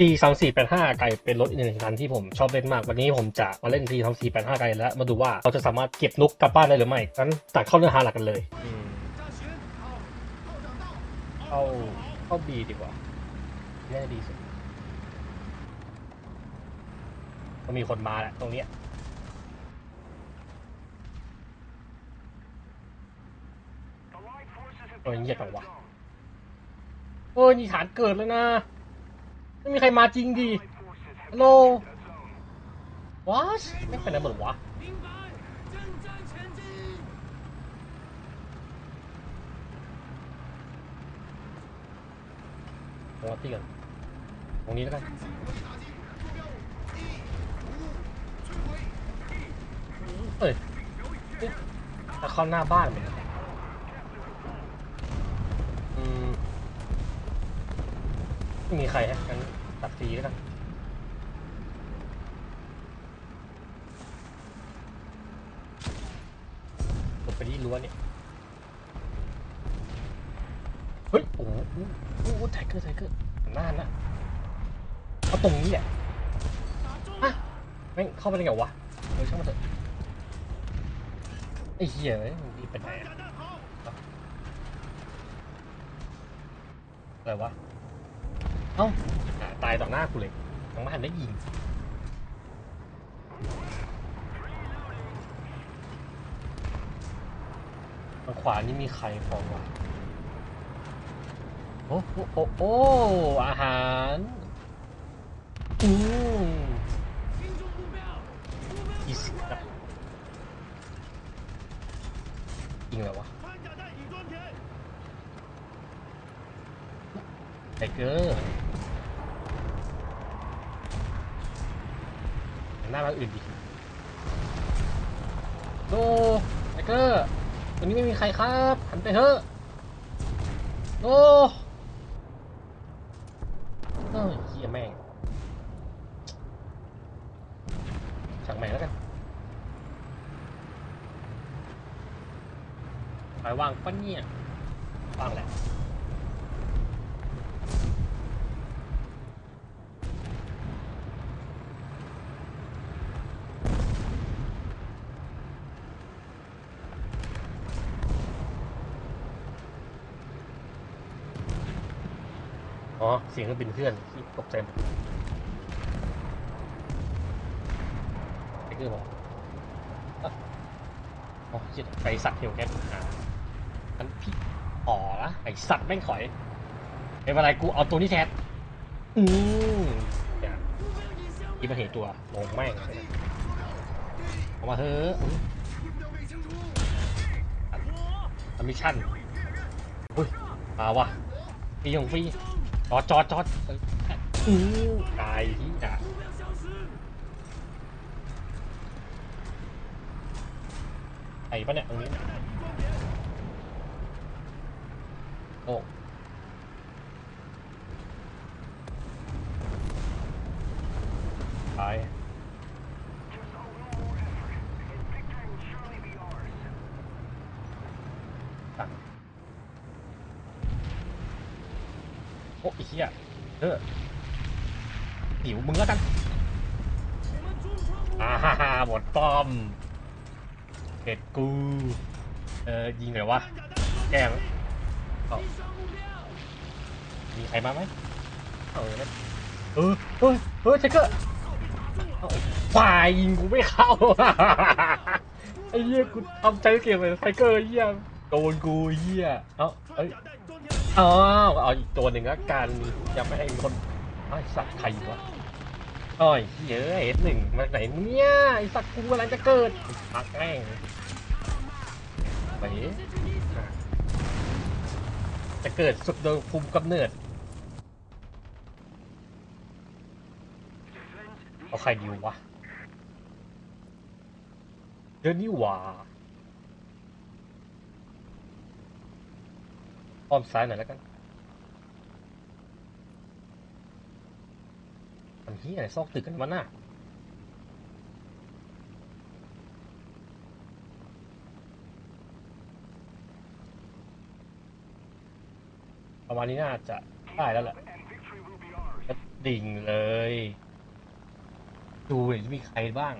ทีสามสี่แปดห้าไกลเป็นรถอีกหนึ่งคันที่ผมชอบเล่นมาก วันนี้ผมจะมาเล่นทีสามสี่แปดห้าไกลแล้ว มาดูว่าเราจะสามารถเก็บนุกกลับบ้านได้หรือไม่งั้นตัดเข้าเนื้อหาหลักกันเลยเข้าเข้าบีดีกว่าแน่าดีสุดก็มีคนมาแหละตรงเนี้ยเออเงียบจังวะเออนี่ฐานเกิดแล้วนะ ไม่มีใครมาจริงดีโหลวอชไม่เป็นไรหมดวะรอตี้กันตรงนี้แล้วกันเฮ้ยตะเข้าหน้าบ้านเหมือนกันอืมีใครฮะกัน ตัดฟรีแล้วกันกดไปที่รั้วเนี่ย เฮ้ย โอ้โหโอ้โหไทเกอร์ไทเกอร์หน้านะเอาตรงนี้แหละฮะแม่งเข้าไปได้ไงวะเออช่างมันเถอะไอ้เหี้ยเอ้ยมึงรีบไปไหนอะเอ้าอะไรวะ เอ้าอ่า ตายต่อหน้ากูเลยทั้งบ้านได้ยิงทางขวานี่มีใครของวะโอ้โหโอ้โอ้อาหารอืมยี่สิบนะยิงแะไรวะไทเกอร์ หน้ามาอื่นดิโดไทเกอร์ตรงนี้ไม่มีใครครับหันไปเถอะโอ้เอ้ยเฮียแม่งช่างแม่งแล้วกันไปวางปะเนี่ยวางแหละ อ๋อ เสียงเครื่องบินเคลื่อนตกใจหมดไอ้คือบอกอ๋อไอสัตว์เหี่ยวแค่หาอันพี่อ๋อละไอสัตว์แม่งถอยไม่เป็นไรกูเอาตัวนี้แทนอืมอีมาเห็นตัวโง่แม่งออกมาเถอะมิชชั่นอุ้ยมาวะปีของฟรี จอดจอดจอดอ้ตายที่อะไอ้ปะเนี่ยตรงนี้โอ้ โอ้ยเฮียเออหิวมึงแล้วกันอ่าฮ่าฮ่าหมดป้อมเห็ดกู เออยิงเลยวะ แก้มมีใครมาไหมเออเออเออเออเช็คเกอร์ฝ่ายยิงกูไม่เข้าไอ้เหี้ยกูทำใจเก็บเลยไซเกอร์เหี้ยโดนกูเหี้ยเอ้าเอ้ อ๋อเอาอีกตัวหนึ่งละกันจะไม่ให้คนไอ้สักใครวะโอ้ยเยอะเอสหนึ่งมาไหนเนี่ยไอ้สักว์กูอะไรจะเกิดพักแม่ไปจะเกิดสุดโดยภูมิกำเนิดเอาใครดีวะเดี๋ยวนี้ว่า อ้อมซ้ายหน่อยแล้วกันทำเฮียอะไรซอกตึกกันวะน่ะประมาณนี้น่าจะได้แล้วแหละแล้วดิ่งเลย ดูเห็นมีใครบ้าง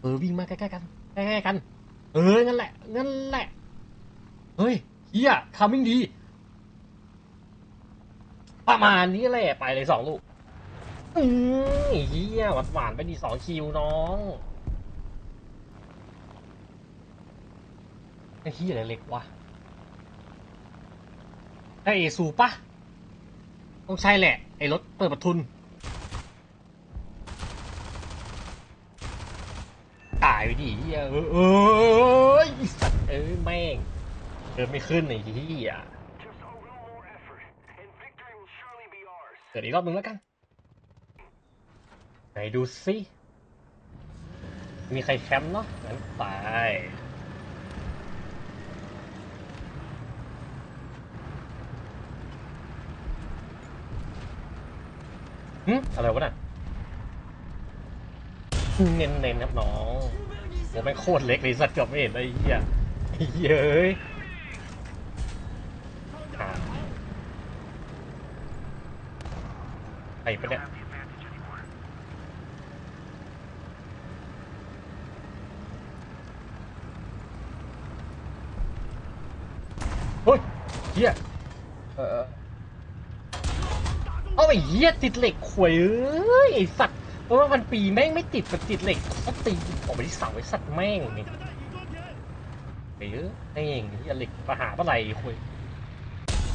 เออวิ่งมาใกล้ๆกันใกล้ๆกัน เออ นั่นแหละ นั่นแหละ เฮ้ย เฮียทำมิ่งดี ประมาณนี้แหละ ไปเลยสองลูกอืมเฮียหวานหวานไปดีสองคิวน้องไอ้เฮียอะไรเล็กวะไอเอซูปะต้องใช่แหละ ไอ้รถเปิดประทุน ตายไปดิเฮียเออเออไอ้สัตว์เอ้ยแม่ง เดินไม่ขึ้นไอ้เฮีย Just a little more effort, and victory will surely be ours. เกิดอีกรอบหนึ่งแล้วกัน ไหนดูสิมีใครแคมป์เนาะงั้นไปหึอะไรวะน่ะเน้นเน้นๆครับน้องโอ้แม่งโคตรเล็กเลยสัตว์เกือบไม่เห็นเลยไอ้เหี้ยเย้ยอ่าไปปะเนี่ย เฮ้ย เหี้ยเออเอาไอ้เหี้ยติดเหล็กขวยเอ้ยไอ้สัตว์เพราะว่ามันปีแม่งไม่ติดมันติดเหล็กก็ตีออกไปที่เสาไอ้สัตว์แม่งเนี่ยเอ้ยไอ้เองเหล็กประหาเมื่อไหร่ขวย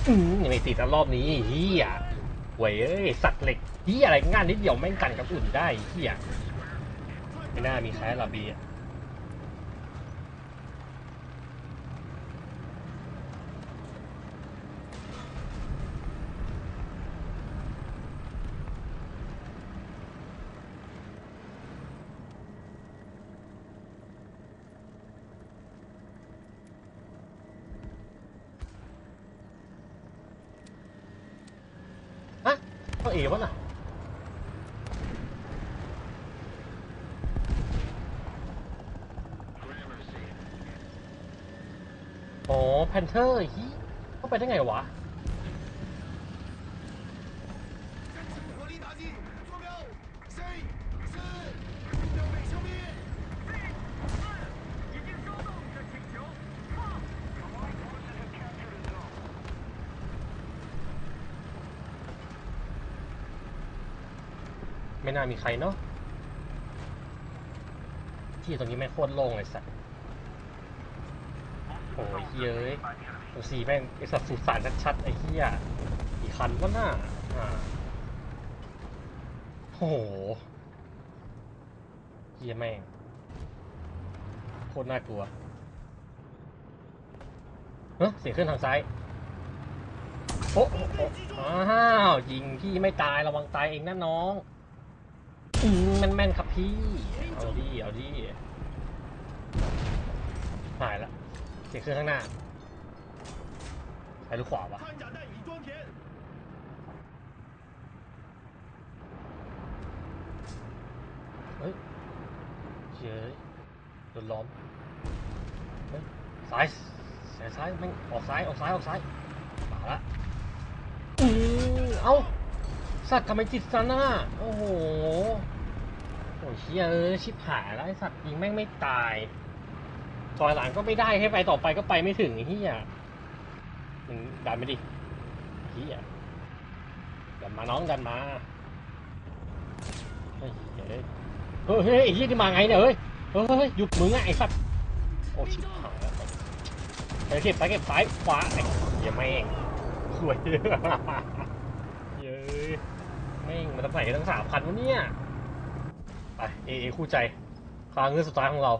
อืมยังไม่ติดรอบนี้เหี้ยหวยเอ้ยสัตว์เหล็กเหี้ยอะไรงานนิดเดียวแม่งกันกับอุ่นได้เหี้ยไม่น่ามีใช้ลาบีอ่ะเอาเอ๋วะน่ะอ๋อแพนเทอร์ฮีเข้าไปได้ไงวะ ไม่น่ามีใครเนาะที่ตรงนี้แม่งโคตรโล่งเลยสัตว์โอ้ยเฮียเอ้ยดูสีแม่งไอสัตว์สุสานชัดๆไอ้เฮียอีคันวะน่าอ่าโอ้โหเฮียแม่งโคตรน่ากลัวเฮ้ยเสียงขึ้นทางซ้ายโอ้โอ้โอ้อ้าวยิงพี่ไม่ตายระวังตายเองนะน้อง อืมแม่นแม่นๆครับพี่ เอาดิ เอาดิหายละเสียงเครื่องข้างหน้าซ้ายหรือขวาวะ 穿甲弹已装填， เฮ้ยเย้ยโดนล้อม เฮ้ย ซ้ายซ้ายซ้ายแม่งออกซ้าย ออกซ้าย ออกซ้าย มาละ อืมเอ้า สัตว์ทำไมจิตซันน่ะโอ้โหโอ้ยเชี่ยเอ้ยชิบหายแล้วไอสัตว์ยิงแม่งไม่ตายซอยหลังก็ไม่ได้ให้ไปต่อไปก็ไปไม่ถึงไอ้เฮียมึงดันไม่ดิเฮียดันมาน้องดันมาเฮ้ยเฮ้ยเฮ้ยเฮ้ยไอ้เฮียนี่มาไงเนี่ยเฮ้ยเฮ้ยหยุดมึงอะไอสัตว์โอ้ชิบหายแล้วไปเก็บไปเก็บซ้ายขวาไอ้เหี้ยแม่งสวยเย้ยแไม่มันต้องใส่ทั้งสามพันวะเนี่ย ไปเอเอคู่ใจคลางเงนี้สุดท้ายของเรา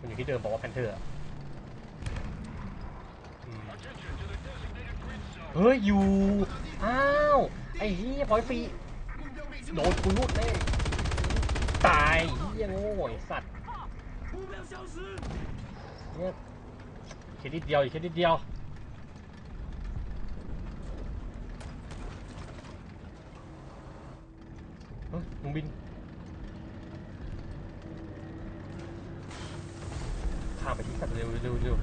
มันอยู่ที่เดิมบอกว่าแพนเทอร์เฮ้ย อยู่ อ้าว ไอ้เฮียพอยฟรี โดคุณรุดแน่ายเฮียโง่อ้สัตว์เนี่ยแค่นิดเดียวอีกแค่นิดเดียวมึงบินข้ามไปที่สัตว์เร็วเร็วเร็ว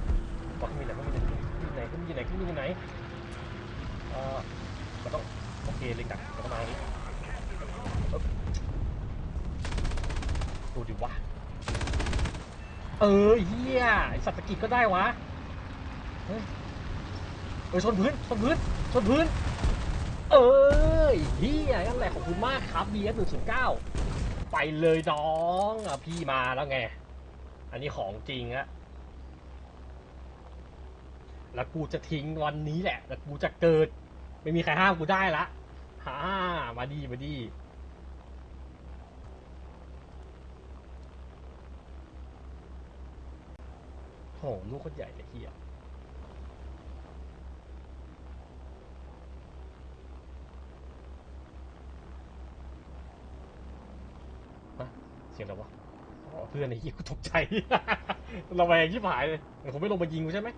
บอกมีไหนก็มีไหนมีไหนก็มีไหนก็มีไหนเออมันต้องโอเคเลยจันมันต้มาณนีู้ดิวะ เออเฮียไอสัตว์ตะกิดก็ได้วะ เฮ้ยเออชนพื้น ชนพื้น ชนพื้น เออเฮียนั่นแหละขอบคุณมากครับ BS หนึ่งศูนย์เก้าไปเลยน้องอะพี่มาแล้วไง อันนี้ของจริงอะแล้วกูจะทิ้งวันนี้แหละ แล้วกูจะเกิด ไม่มีใครห้ามกูได้ละฮ่ามาดีมาดี โหลูกคนใหญ่เลยเฮียฮะเสียงอะไรวะอ๋อเพื่อนไอ้เหี้ยกูตกใจระแวงชิบหายเลยเดี๋ยวผมไม่ลงมายิงกูใช่ไหม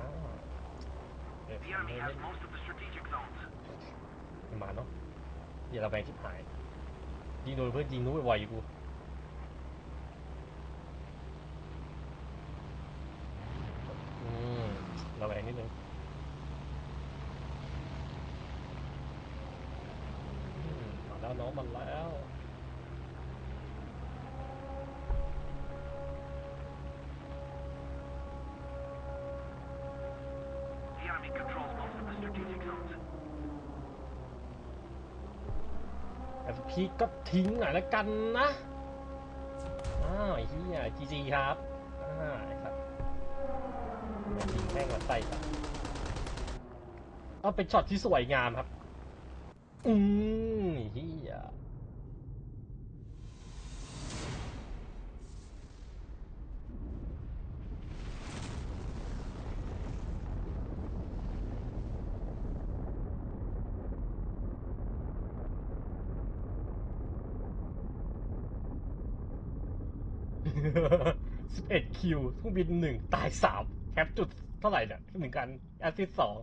อ้าวเออ The enemy has most of the strategic zones. ไม่มาเนาะอย่าระแวงชิบหาย ยิงโดนเพื่อนยิงนู้นไวๆอยู่กู มระแวงนิดนึงอืมมาแล้วน้องมันแล้ว The enemy controls most of the strategic zones. แต่พี่ก็ทิ้งหน่อยแล้วกันนะ อ้าวไอ้เหี้ยจีจีครับ ยิงแม่งมาใส่ครับเอาเป็นช็อตที่สวยงามครับ อืมไอ้เหี้ยสิบเอ็ดคิวเครื่องบินหนึ่งตายสามแคปจุด เท่าไหร่เนี่ยหนึ่งกันแอสซิสสอง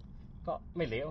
ก็ไม่เลว